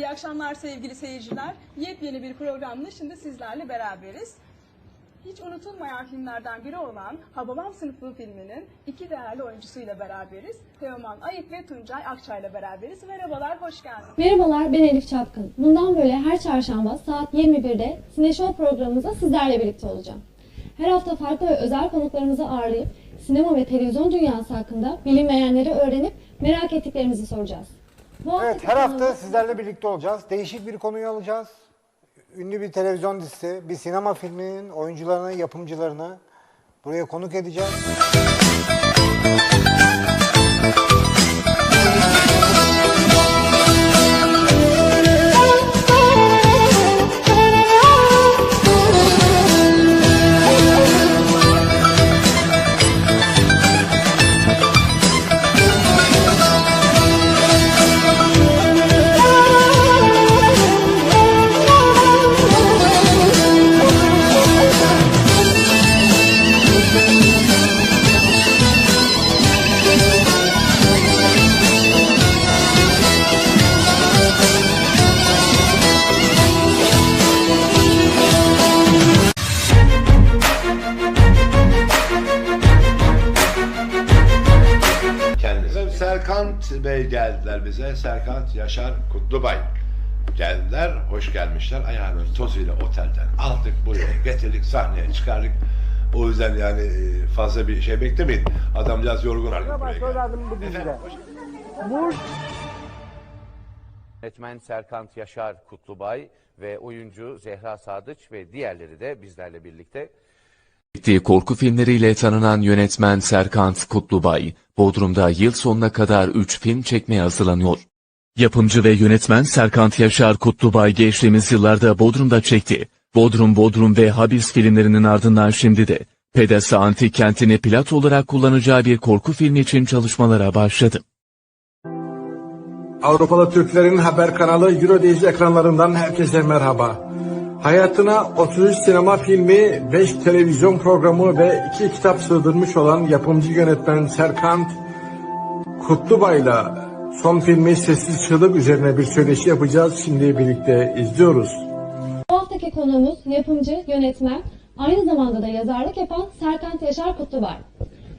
akşamlar sevgili seyirciler. Yepyeni bir programla şimdi sizlerle beraberiz. Hiç unutulmayan filmlerden biri olan Hababam Sınıfı filminin iki değerli oyuncusuyla beraberiz. Teoman Ayık ve Tuncay Akçay'la beraberiz. Merhabalar, hoş geldiniz. Merhabalar ben Elif Çapkın. Bundan böyle her çarşamba saat 21'de Sine Show programımızda sizlerle birlikte olacağım. Her hafta farklı ve özel konuklarımızı ağırlayıp sinema ve televizyon dünyası hakkında bilinmeyenleri öğrenip merak ettiklerimizi soracağız. Evet her hafta sizlerle birlikte olacağız. Değişik bir konuyu alacağız. Ünlü bir televizyon dizisi, bir sinema filminin oyuncularını, yapımcılarını buraya konuk edeceğiz. Serkant Bey geldiler bize. Serkant Yaşar Kutlubay. Geldiler, hoş gelmişler. Ayağının tozuyla otelden aldık buraya getirdik sahneye çıkardık. O yüzden yani e, fazla bir şey beklemeyin. Adamcağız yorgun artık buraya geldi. Efendim, hoş- Yönetmen Serkant Yaşar Kutlubay ve oyuncu Zehra Sadıç ve diğerleri de bizlerle birlikte. Çektiği korku filmleriyle tanınan yönetmen Serkant Kutlubay, Bodrum'da yıl sonuna kadar 3 film çekmeye hazırlanıyor. Yapımcı ve yönetmen Serkant Yaşar Kutlubay geçtiğimiz yıllarda Bodrum'da çekti. Bodrum Bodrum ve Habis filmlerinin ardından şimdi de Pedasa Antik kentini plat olarak kullanacağı bir korku filmi için çalışmalara başladı. Avrupalı Türklerin haber kanalı Euronews ekranlarından herkese merhaba. Hayatına 33 sinema filmi, 5 televizyon programı ve 2 kitap sığdırmış olan yapımcı yönetmen Serkant Kutlubay'la son filmi Sessiz Çığlık üzerine bir söyleşi yapacağız. Şimdi birlikte izliyoruz. Bu haftaki konuğumuz yapımcı, yönetmen, aynı zamanda da yazarlık yapan Serkant Yaşar Kutlubay.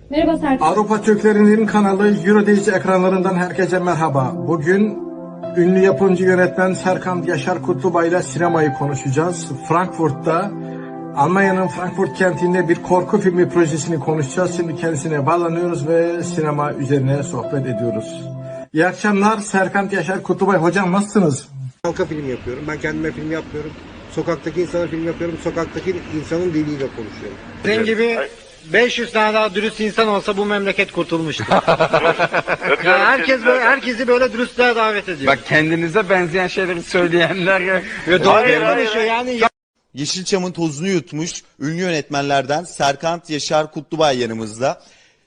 Merhaba Serkant. Avrupa Türklerinin kanalı Euronews ekranlarından herkese merhaba. Bugün ünlü yapımcı yönetmen Serkan Yaşar Kutlubay ile sinemayı konuşacağız. Frankfurt'ta Almanya'nın Frankfurt kentinde bir korku filmi projesini konuşacağız. Şimdi kendisine bağlanıyoruz ve sinema üzerine sohbet ediyoruz. İyi akşamlar Serkan Yaşar Kutlubay. Hocam nasılsınız? halka film yapıyorum. Ben kendime film yapmıyorum. Sokaktaki insana film yapıyorum. Sokaktaki insanın diliyle konuşuyorum. Senin gibi 500 tane daha dürüst insan olsa bu memleket kurtulmuştu. ya herkes böyle, herkesi böyle dürüstlüğe davet ediyor. Bak kendinize benzeyen şeyleri söyleyenler Ve doğru konuşuyor yani. Yeşilçam'ın tozunu yutmuş ünlü yönetmenlerden Serkant Yaşar Kutlubay yanımızda.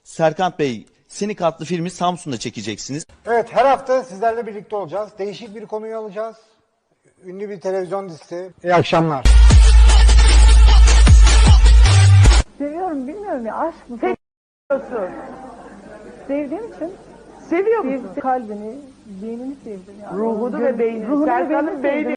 Serkant Bey, Sinik adlı filmi Samsun'da çekeceksiniz. Evet her hafta sizlerle birlikte olacağız. Değişik bir konuyu alacağız. Ünlü bir televizyon dizisi, İyi akşamlar. Seviyorum bilmiyorum ya aşk mı? Seviyorsun. Sevdiğim için. Seviyor musun? Kalbini, beynini sevdim ya. Ruhunu ve beynini. Ruhunu ve beynini sevdim.